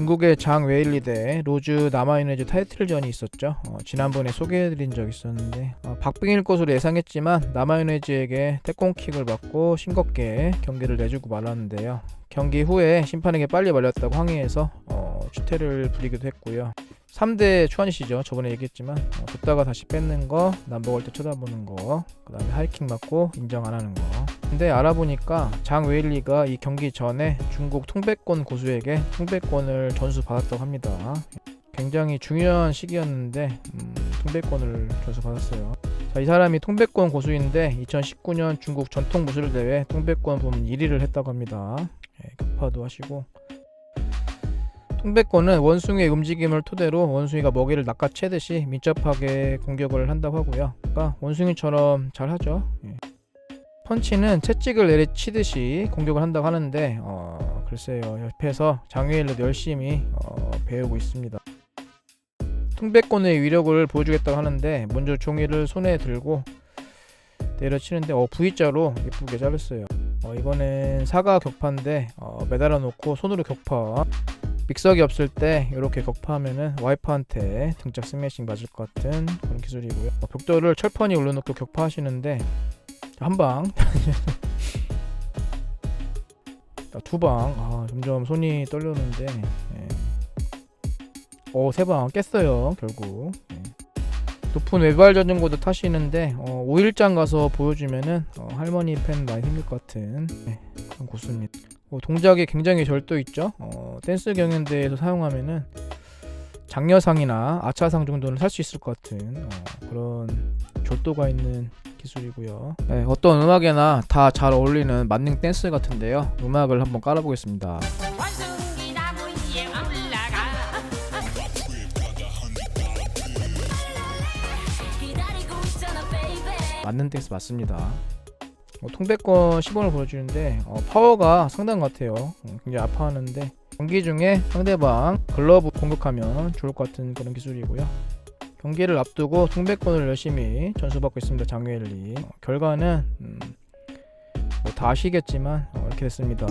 중국의 장 웨일리 대 로즈 남아있는즈 타이틀전이 있었죠. 어, 지난번에 소개해드린 적 있었는데 어, 박빙일 것으로 예상했지만 남아있는즈에게 태권킥을 받고 싱겁게 경기를 내주고 말았는데요. 경기 후에 심판에게 빨리 말렸다고 항의해서 어, 추태를 부리기도 했고요. 3대 추한이시죠. 저번에 얘기했지만 어, 붙다가 다시 뺏는 거, 남버걸 때 쳐다보는 거, 그 다음에 하이킥 맞고 인정 안 하는 거. 근데 알아보니까 장 웨일리가 이 경기 전에 중국 통배권 고수에게 통배권을 전수 받았다고 합니다. 굉장히 중요한 시기였는데 음, 통배권을 전수 받았어요. 자, 이 사람이 통배권 고수인데 2019년 중국 전통 무술 대회 통배권 부문 1위를 했다고 합니다. 예, 급파도 하시고 통배권은 원숭이의 움직임을 토대로 원숭이가 먹이를 낚아채듯이 민첩하게 공격을 한다고 하고요. 그러니까 원숭이처럼 잘 하죠. 예. 펀치는 채찍을 내리치듯이 공격을 한다고 하는데 어, 글쎄요 옆에서 장외일로 열심히 어, 배우고 있습니다. 통배권의 위력을 보여주겠다고 하는데 먼저 종이를 손에 들고 내려치는데 어, V자로 예쁘게 자랐어요. 어, 이거는 사과 격파인데 어, 매달아 놓고 손으로 격파. 믹서기 없을 때 이렇게 격파하면은 와이퍼한테 등짝 스매싱 맞을 것 같은 그런 기술이고요. 어, 벽돌을 철판이 올려놓고 격파하시는데 한 방, 두 방. 아, 점점 손이 떨려오는데. 예. 어, 세 방 깼어요. 결국. 예. 높은 외발 자전거도 타시는데 어, 5일장 가서 보여주면은 어, 할머니 팬 많이 생길 것 같은 예, 그런 고수입니다. 어, 동작이 굉장히 절도 있죠. 어, 댄스 경연대에서 사용하면은 장려상이나 아차상 정도는 살 수 있을 것 같은 어, 그런 절도가 있는 기술이고요. 네, 어떤 음악에나 다 잘 어울리는 만능 댄스 같은데요. 음악을 한번 깔아보겠습니다. 맞는 댄스 맞습니다. 어, 통배권 시범을 보여주는데 어, 파워가 상당한 것 같아요. 어, 굉장히 아파하는데 경기 중에 상대방 글러브 공격하면 좋을 것 같은 그런 기술이고요. 경기를 앞두고 통배권을 열심히 전수받고 있습니다. 장유엘리. 어, 결과는 음, 뭐다 아시겠지만 어, 이렇게 됐습니다.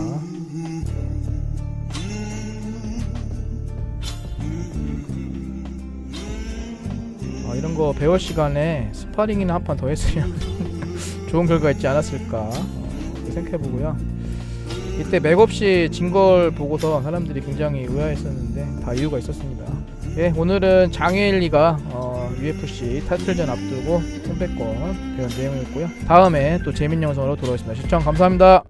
어, 이런 거 배울 시간에 스파링이나 한 판 더 했으면 좋은 결과 있지 않았을까 어, 생각해보고요. 이때 맥없이 진 걸 보고서 사람들이 굉장히 의아했었는데 다 이유가 있었습니다. 예, 오늘은 장애일리가 어, UFC 타이틀전 앞두고 선배권 배운 내용이었고요. 다음에 또 재밌는 영상으로 돌아오겠습니다. 시청 감사합니다.